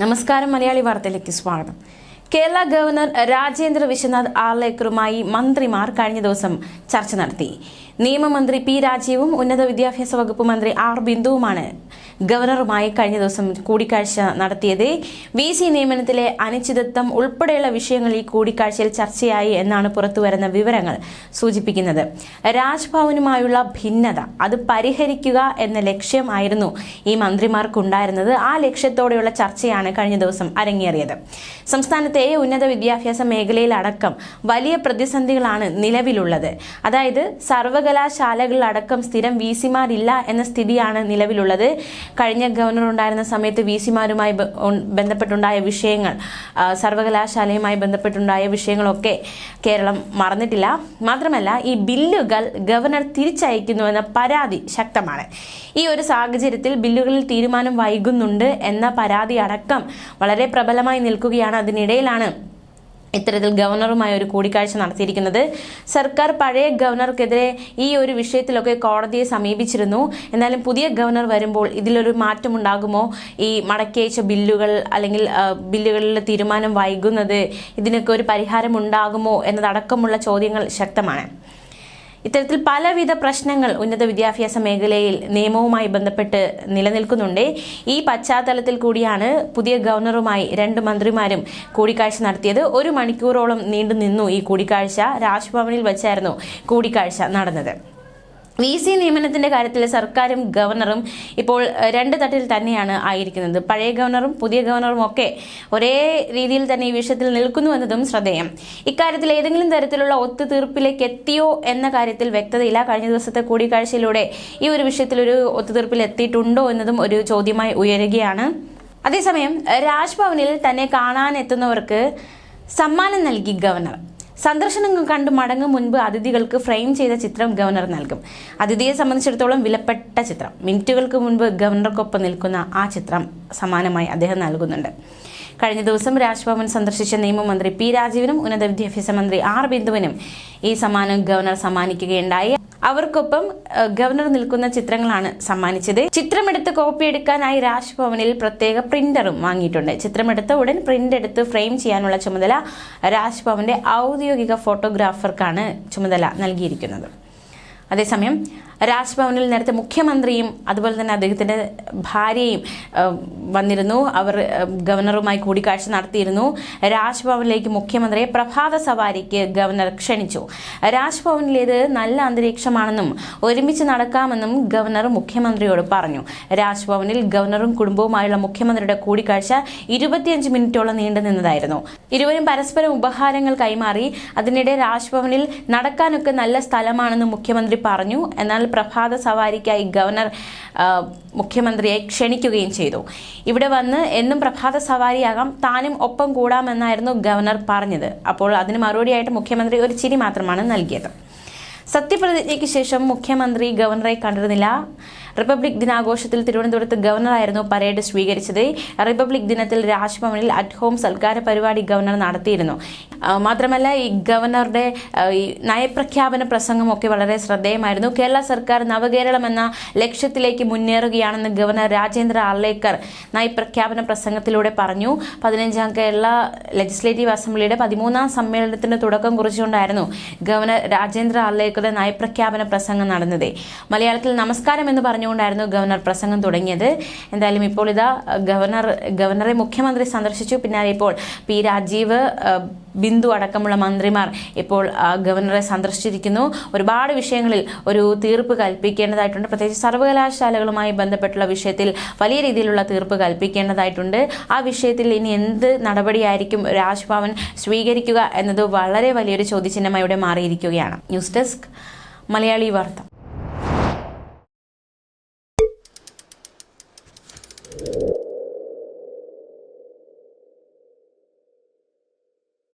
നമസ്കാരം മലയാളി വാർത്തയിലേക്ക് സ്വാഗതം. കേരള ഗവർണർ രാജേന്ദ്ര വിശ്വനാഥ് ആർലേക്കറുമായി മന്ത്രിമാർ കഴിഞ്ഞ ദിവസം ചർച്ച നടത്തി. നിയമമന്ത്രി പി രാജീവും ഉന്നത വിദ്യാഭ്യാസ വകുപ്പ് മന്ത്രി ആർ ബിന്ദുവുമാണ് ഗവർണറുമായി കഴിഞ്ഞ ദിവസം കൂടിക്കാഴ്ച നടത്തിയത്. വി സി നിയമനത്തിലെ അനിശ്ചിതത്വം ഉൾപ്പെടെയുള്ള വിഷയങ്ങൾ ഈ കൂടിക്കാഴ്ചയിൽ ചർച്ചയായി എന്നാണ് പുറത്തുവരുന്ന വിവരങ്ങൾ സൂചിപ്പിക്കുന്നത്. രാജ്ഭവനുമായുള്ള ഭിന്നത അത് പരിഹരിക്കുക എന്ന ലക്ഷ്യമായിരുന്നു ഈ മന്ത്രിമാർക്കുണ്ടായിരുന്നത്. ആ ലക്ഷ്യത്തോടെയുള്ള ചർച്ചയാണ് കഴിഞ്ഞ ദിവസം അരങ്ങേറിയത്. സംസ്ഥാനത്തെ ഉന്നത വിദ്യാഭ്യാസ മേഖലയിലടക്കം വലിയ പ്രതിസന്ധികളാണ് നിലവിലുള്ളത്. അതായത് സർവകലാശാലകളിലടക്കം സ്ഥിരം വി സിമാരില്ല എന്ന സ്ഥിതിയാണ് നിലവിലുള്ളത്. കഴിഞ്ഞ ഗവർണർ ഉണ്ടായിരുന്ന സമയത്ത് വി സിമാരുമായി ബന്ധപ്പെട്ടുണ്ടായ വിഷയങ്ങൾ സർവകലാശാലയുമായി ബന്ധപ്പെട്ടുണ്ടായ വിഷയങ്ങളൊക്കെ കേരളം മറന്നിട്ടില്ല. മാത്രമല്ല ഈ ബില്ലുകൾ ഗവർണർ തിരിച്ചയക്കുന്നുവെന്ന പരാതി ശക്തമാണ്. ഈ ഒരു സാഹചര്യത്തിൽ ബില്ലുകളിൽ തീരുമാനം വൈകുന്നുണ്ട് എന്ന പരാതി അടക്കം വളരെ പ്രബലമായി നിൽക്കുകയാണ്. അതിനിടയിലാണ് ഇത്തരത്തിൽ ഗവർണറുമായി ഒരു കൂടിക്കാഴ്ച നടത്തിയിരിക്കുന്നത്. സർക്കാർ പഴയ ഗവർണർക്കെതിരെ ഈ ഒരു വിഷയത്തിലൊക്കെ കോടതിയെ സമീപിച്ചിരുന്നു. എന്നാലും പുതിയ ഗവർണർ വരുമ്പോൾ ഇതിലൊരു മാറ്റമുണ്ടാകുമോ? ഈ മടക്കിയച്ച ബില്ലുകൾ അല്ലെങ്കിൽ ബില്ലുകളിലെ തീരുമാനം വൈകുന്നത് ഇതിനൊക്കെ ഒരു പരിഹാരം ഉണ്ടാകുമോ എന്നതടക്കമുള്ള ചോദ്യങ്ങൾ ശക്തമാണ്. ഇത്തരത്തിൽ പലവിധ പ്രശ്നങ്ങൾ ഉന്നത വിദ്യാഭ്യാസ മേഖലയിൽ നിയമവുമായി ബന്ധപ്പെട്ട് നിലനിൽക്കുന്നുണ്ട്. ഈ പശ്ചാത്തലത്തിൽ കൂടിയാണ് പുതിയ ഗവർണറുമായി രണ്ട് മന്ത്രിമാരും കൂടിക്കാഴ്ച നടത്തിയത്. ഒരു മണിക്കൂറോളം നീണ്ടു നിന്നു ഈ കൂടിക്കാഴ്ച. രാജ്ഭവനിൽ വെച്ചായിരുന്നു കൂടിക്കാഴ്ച നടന്നത്. വി സി നിയമനത്തിന്റെ കാര്യത്തിൽ സർക്കാരും ഗവർണറും ഇപ്പോൾ രണ്ട് തട്ടിൽ തന്നെയാണ് ആയിരിക്കുന്നത്. പഴയ ഗവർണറും പുതിയ ഗവർണറും ഒക്കെ ഒരേ രീതിയിൽ തന്നെ ഈ വിഷയത്തിൽ നിൽക്കുന്നു എന്നതും ശ്രദ്ധേയം. ഇക്കാര്യത്തിൽ ഏതെങ്കിലും തരത്തിലുള്ള ഒത്തുതീർപ്പിലേക്ക് എത്തിയോ എന്ന കാര്യത്തിൽ വ്യക്തതയില്ല. കഴിഞ്ഞ ദിവസത്തെ കൂടിക്കാഴ്ചയിലൂടെ ഈ ഒരു വിഷയത്തിൽ ഒരു ഒത്തുതീർപ്പിൽ എത്തിയിട്ടുണ്ടോ എന്നതും ഒരു ചോദ്യമായി ഉയരുകയാണ്. അതേസമയം രാജ്ഭവനിൽ തന്നെ കാണാൻ എത്തുന്നവർക്ക് സമ്മാനം നൽകി ഗവർണർ. സന്ദർശനം കണ്ടു മടങ്ങും മുൻപ് അതിഥികൾക്ക് ഫ്രെയിം ചെയ്ത ചിത്രം ഗവർണർ നൽകും. അതിഥിയെ സംബന്ധിച്ചിടത്തോളം വിലപ്പെട്ട ചിത്രം. മിനിറ്റുകൾക്ക് മുൻപ് ഗവർണർക്കൊപ്പം നിൽക്കുന്ന ആ ചിത്രം സമാനമായി അദ്ദേഹം നൽകുന്നുണ്ട്. കഴിഞ്ഞ ദിവസം രാജ്ഭവൻ സന്ദർശിച്ച നിയമമന്ത്രി പി രാജീവിനും ഉന്നത വിദ്യാഭ്യാസ മന്ത്രി ആർ ബിന്ദുവിനും ഈ സമ്മാനം ഗവർണർ സമ്മാനിക്കുകയുണ്ടായി. അവർക്കൊപ്പം ഗവർണർ നിൽക്കുന്ന ചിത്രങ്ങളാണ് സമ്മാനിച്ചത്. ചിത്രമെടുത്ത് കോപ്പി എടുക്കാനായി രാജ്ഭവനിൽ പ്രത്യേക പ്രിന്ററും വാങ്ങിയിട്ടുണ്ട്. ചിത്രമെടുത്ത ഉടൻ പ്രിന്റ് എടുത്ത് ഫ്രെയിം ചെയ്യാനുള്ള ചുമതല രാജ്ഭവന്റെ ഔദ്യോഗിക ഫോട്ടോഗ്രാഫർക്കാണ് ചുമതല നൽകിയിരിക്കുന്നത്. അതേസമയം രാജ്ഭവനിൽ നേരത്തെ മുഖ്യമന്ത്രിയും അതുപോലെ തന്നെ അദ്ദേഹത്തിന്റെ ഭാര്യയും വന്നിരുന്നു. അവർ ഗവർണറുമായി കൂടിക്കാഴ്ച നടത്തിയിരുന്നു. രാജ്ഭവനിലേക്ക് മുഖ്യമന്ത്രിയെ പ്രഭാത സവാരിക്ക് ഗവർണർ ക്ഷണിച്ചു. രാജ്ഭവനിലേത് നല്ല അന്തരീക്ഷമാണെന്നും ഒരുമിച്ച് നടക്കാമെന്നും ഗവർണർ മുഖ്യമന്ത്രിയോട് പറഞ്ഞു. രാജ്ഭവനിൽ ഗവർണറും കുടുംബവുമായുള്ള മുഖ്യമന്ത്രിയുടെ കൂടിക്കാഴ്ച ഇരുപത്തിയഞ്ച് മിനിറ്റോളം നീണ്ടു നിന്നതായിരുന്നു. ഇരുവരും പരസ്പരം ഉപഹാരങ്ങൾ കൈമാറി അതിനിടെ രാജ്ഭവനിൽ നടക്കാനൊക്കെ നല്ല സ്ഥലമാണെന്ന് മുഖ്യമന്ത്രി പറഞ്ഞു. എന്നാൽ പ്രഭാത സവാരിക്കായി ഗവർണർ മുഖ്യമന്ത്രിയെ ക്ഷണിക്കുകയും ചെയ്തു. ഇവിടെ വന്ന് എന്നും പ്രഭാത സവാരിയാകാം താനും ഒപ്പം കൂടാമെന്നായിരുന്നു ഗവർണർ പറഞ്ഞത്. അപ്പോൾ അതിന് മറുപടിയായിട്ട് മുഖ്യമന്ത്രി ഒരു ചിരി മാത്രമാണ് നൽകിയത്. സത്യപ്രതിജ്ഞയ്ക്ക് ശേഷം മുഖ്യമന്ത്രി ഗവർണറെ കണ്ടിരുന്നില്ല. റിപ്പബ്ലിക് ദിനാഘോഷത്തിൽ തിരുവനന്തപുരത്ത് ഗവർണറായിരുന്നു പരേഡ് സ്വീകരിച്ചത്. റിപ്പബ്ലിക് ദിനത്തിൽ രാജ്ഭവനിൽ അറ്റ് ഹോം സൽക്കാര പരിപാടി ഗവർണർ നടത്തിയിരുന്നു. മാത്രമല്ല ഈ ഗവർണറുടെ നയപ്രഖ്യാപന പ്രസംഗമൊക്കെ വളരെ ശ്രദ്ധേയമായിരുന്നു. കേരള സർക്കാർ നവകേരളം എന്ന ലക്ഷ്യത്തിലേക്ക് മുന്നേറുകയാണെന്ന് ഗവർണർ രാജേന്ദ്ര ആർലേക്കർ നയപ്രഖ്യാപന പ്രസംഗത്തിലൂടെ പറഞ്ഞു. പതിനഞ്ചാം കേരള ലെജിസ്ലേറ്റീവ് അസംബ്ലിയുടെ പതിമൂന്നാം സമ്മേളനത്തിന് തുടക്കം കുറിച്ചുകൊണ്ടായിരുന്നു ഗവർണർ രാജേന്ദ്ര ആർലേക്കറുടെ നയപ്രഖ്യാപന പ്രസംഗം നടന്നത്. മലയാളത്തിൽ നമസ്കാരം എന്ന് പറഞ്ഞുകൊണ്ടായിരുന്നു ഗവർണർ പ്രസംഗം തുടങ്ങിയത്. എന്തായാലും ഇപ്പോൾ ഇതാ ഗവർണർ ഗവർണറെ മുഖ്യമന്ത്രി സന്ദർശിച്ചു. പിന്നാലെ ഇപ്പോൾ പി രാജീവ് ബിന്ദു അടക്കമുള്ള മന്ത്രിമാർ ഇപ്പോൾ ഗവർണറെ സന്ദർശിച്ചിരിക്കുന്നു. ഒരുപാട് വിഷയങ്ങളിൽ ഒരു തീർപ്പ് കൽപ്പിക്കേണ്ടതായിട്ടുണ്ട്. പ്രത്യേകിച്ച് സർവകലാശാലകളുമായി ബന്ധപ്പെട്ടുള്ള വിഷയത്തിൽ വലിയ രീതിയിലുള്ള തീർപ്പ് കൽപ്പിക്കേണ്ടതായിട്ടുണ്ട്. ആ വിഷയത്തിൽ ഇനി എന്ത് നടപടിയായിരിക്കും രാജ്ഭവൻ സ്വീകരിക്കുക എന്നത് വളരെ വലിയൊരു ചോദ്യചിഹ്നമായി ഇവിടെ മാറിയിരിക്കുകയാണ്. ന്യൂസ് ഡെസ്ക് മലയാളി വാർത്ത.